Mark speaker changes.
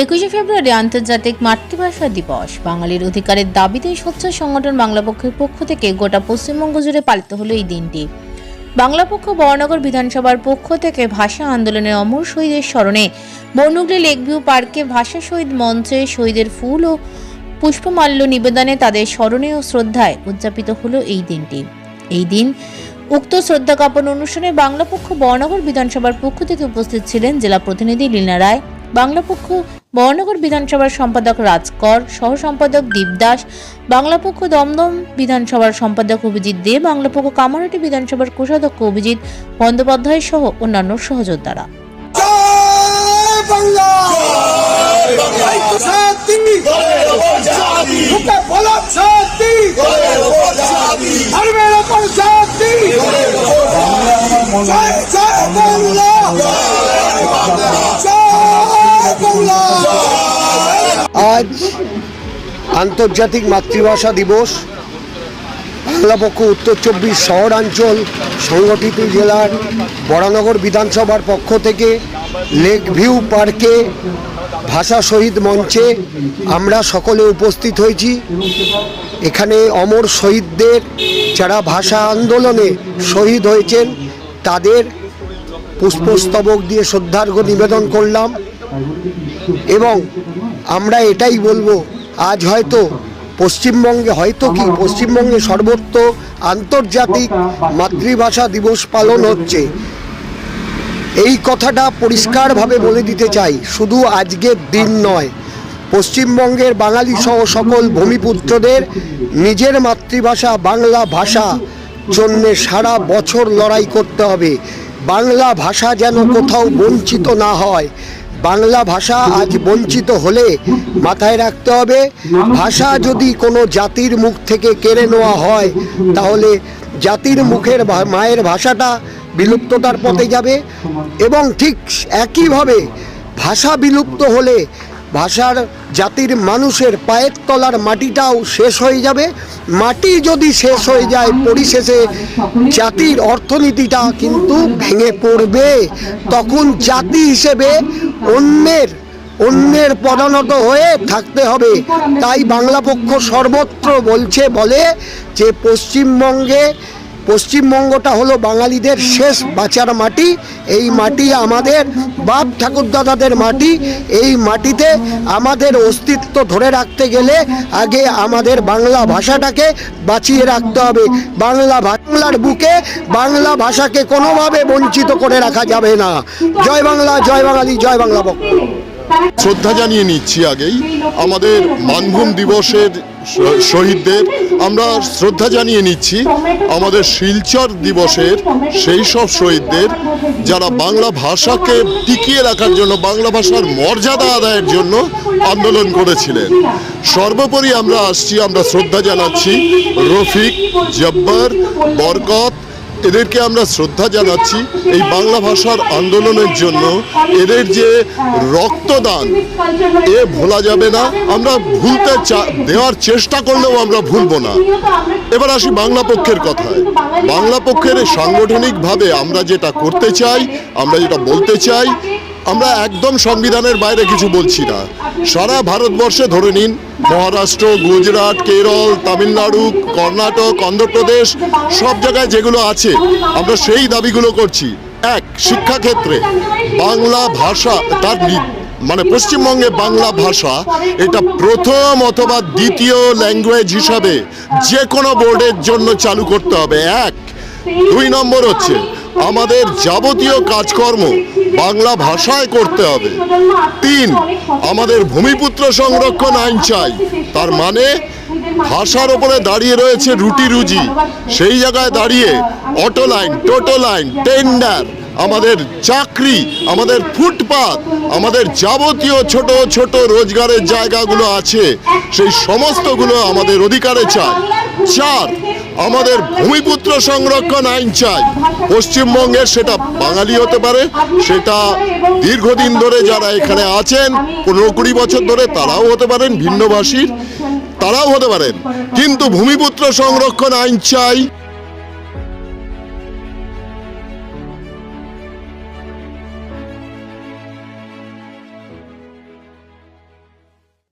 Speaker 1: একুশে ফেব্রুয়ারি আন্তর্জাতিক মাতৃভাষা দিবস। বাঙালির অধিকারের দাবিতে স্বচ্ছ সংগঠন বাংলা পক্ষের পক্ষ থেকে গোটা পশ্চিমবঙ্গ জুড়ে পালিত হলো এই দিনটি। বাংলা পক্ষ বড়নগর বিধানসভার পক্ষ থেকে ভাষা আন্দোলনের অমর শহীদের স্মরণে বর্ণুগলি লেকভিউ পার্কে ভাষা শহীদ মঞ্চে শহীদের ফুল ও পুষ্পমাল্য নিবেদনে তাদের স্মরণে ও শ্রদ্ধায় উদযাপিত হলো এই দিনটি। এই দিন উক্ত শ্রদ্ধা জ্ঞাপন অনুষ্ঠানে বাংলা পক্ষ বর্ণগর বিধানসভার পক্ষ থেকে উপস্থিত ছিলেন জেলা প্রতিনিধি লীনা রায়, বাংলা পক্ষ বর্ণগর বিধানসভার সম্পাদক রাজকর সহ সম্পাদক দীপদাস বাংলাপক্ষ দমদম বিধানসভার সম্পাদক অভিজিৎ দে বাংলাপক্ষ কামারহাটি বিধানসভার কোষাধ্যক্ষ অভিজিৎ বন্দ্যোপাধ্যায় সহ অন্যান্য সহযোদ্ধারা।
Speaker 2: জয়
Speaker 3: আন্তর্জাতিক মাতৃভাষা দিবস। বাংলাপক্ষ উত্তর চব্বিশ শহরাঞ্চল সংগঠিত জেলার বরানগর বিধানসভার পক্ষ থেকে লেক ভিউ পার্কে ভাষা শহীদ মঞ্চে আমরা সকলে উপস্থিত হয়েছি। এখানে অমর শহীদদের যারা ভাষা আন্দোলনে শহীদ হয়েছেন, তাদের পুষ্পস্তবক দিয়ে শ্রদ্ধার্ঘ্য নিবেদন করলাম। এবং আমরা এটাই বলব আজ হয়তো পশ্চিমবঙ্গে, হয়তো কি পশ্চিমবঙ্গে সর্বত্র আন্তর্জাতিক মাতৃভাষা দিবস পালন হচ্ছে। এই কথাটা পরিষ্কারভাবে বলে দিতে চাই, শুধু আজকের দিন নয়। পশ্চিমবঙ্গের বাঙালি সহ সকল ভূমিপুত্রদের নিজের মাতৃভাষা, বাংলা ভাষা জন্যে সারা বছর লড়াই করতে হবে। বাংলা ভাষা যেন কোথাও বঞ্চিত না হয়। বাংলা ভাষা আজ বঞ্চিত হলে মাথায় রাখতে হবে, ভাষা যদি কোনো জাতির মুখ থেকে কেড়ে নেওয়া হয়, তাহলে জাতির মুখের মায়ের ভাষাটা বিলুপ্ততার পথে যাবে এবং ঠিক একইভাবে ভাষা বিলুপ্ত হলে ভাষার জাতির মানুষের পায়ের তলার মাটিটাও শেষ হয়ে যাবে। মাটি যদি শেষ হয়ে যায়, পরিশেষে জাতির অর্থনীতিটা কিন্তু ভেঙে পড়বে। তখন জাতি হিসেবে অন্যের অন্যের পদানত হয়ে থাকতে হবে। তাই বাংলা পক্ষ সর্বত্র বলছে, বলে যে পশ্চিমবঙ্গে পশ্চিমবঙ্গটা হলো বাঙালিদের শেষ বাঁচার মাটি। এই মাটি আমাদের, বাপ ঠাকুরদাদাদের মাটি। এই মাটিতে আমাদের অস্তিত্ব ধরে রাখতে গেলে আগে আমাদের বাংলা ভাষাটাকে বাঁচিয়ে রাখতে হবে। বাংলা বাংলার বুকে বাংলা ভাষাকে কোনোভাবে বঞ্চিত করে রাখা যাবে না। জয় বাংলা, জয় বাঙালি, জয় বাংলা পক্ষ
Speaker 4: শ্রদ্ধা জানিয়ে নিচ্ছি আগেই, আমাদের মানভূম দিবসের শহীদদের আমরা শ্রদ্ধা জানিয়ে নিচ্ছি আমাদের শিলচর দিবসের সেই সব শহীদদের যারা বাংলা ভাষাকে টিকিয়ে রাখার জন্য, বাংলা ভাষার মর্যাদা আদায়ের জন্য আন্দোলন করেছিলেন। সর্বোপরি আমরা আসছি, আমরা শ্রদ্ধা জানাচ্ছি রফিক, জব্বার, বরকত এদেরকে আমরা শ্রদ্ধা জানাচ্ছি এই বাংলা ভাষার আন্দোলনের জন্য। এদের যে রক্তদান, এ ভোলা যাবে না। আমরা ভুলতে দেওয়ার চেষ্টা করলেও আমরা ভুলবো না। এবার আসি বাংলা পক্ষের কথায়। বাংলা পক্ষের সাংগঠনিকভাবে আমরা যেটা করতে চাই, আমরা যেটা বলতে চাই আমরা একদম সংবিধানের বাইরে কিছু বলছি না। সারা ভারতবর্ষে ধরে নিন, মহারাষ্ট্র, গুজরাট, কেরল, তামিলনাড়ু, কর্ণাটক, অন্ধ্রপ্রদেশ, সব জায়গায় যেগুলো আছে, আমরা সেই দাবিগুলো করছি। এক, শিক্ষাক্ষেত্রে বাংলা ভাষা তার মানে পশ্চিমবঙ্গে বাংলা ভাষা এটা প্রথম অথবা দ্বিতীয় ল্যাঙ্গুয়েজ হিসাবে যে কোনো বোর্ডের জন্য চালু করতে হবে। এক, দুই নম্বর হচ্ছে আমাদের যাবতীয় কাজকর্ম বাংলা ভাষায় করতে হবে। তিন, আমাদের ভূমিপুত্র সংরক্ষণ আইন চাই। তার মানে ভাষার ওপরে দাঁড়িয়ে রয়েছে রুটি রুজি। সেই জায়গায় দাঁড়িয়ে অটো লাইন, টোটো লাইন, টেন্ডার। আমাদের চাকরি, আমাদের ফুটপাত, আমাদের যাবতীয় ছোট ছোট রোজগারের জায়গাগুলো আছে, সেই সমস্তগুলো আমাদের অধিকারে চাই। চার, আমাদের ভূমিপুত্র সংরক্ষণ আইন চাই। পশ্চিমবঙ্গের সেটা বাঙালি হতে পারে, সেটা দীর্ঘদিন ধরে যারা এখানে আছেন, পনেরো কুড়ি বছর ধরে তারাও হতে পারেন ভিন্নভাষীর তারাও হতে পারেন। কিন্তু ভূমিপুত্র সংরক্ষণ আইন চাই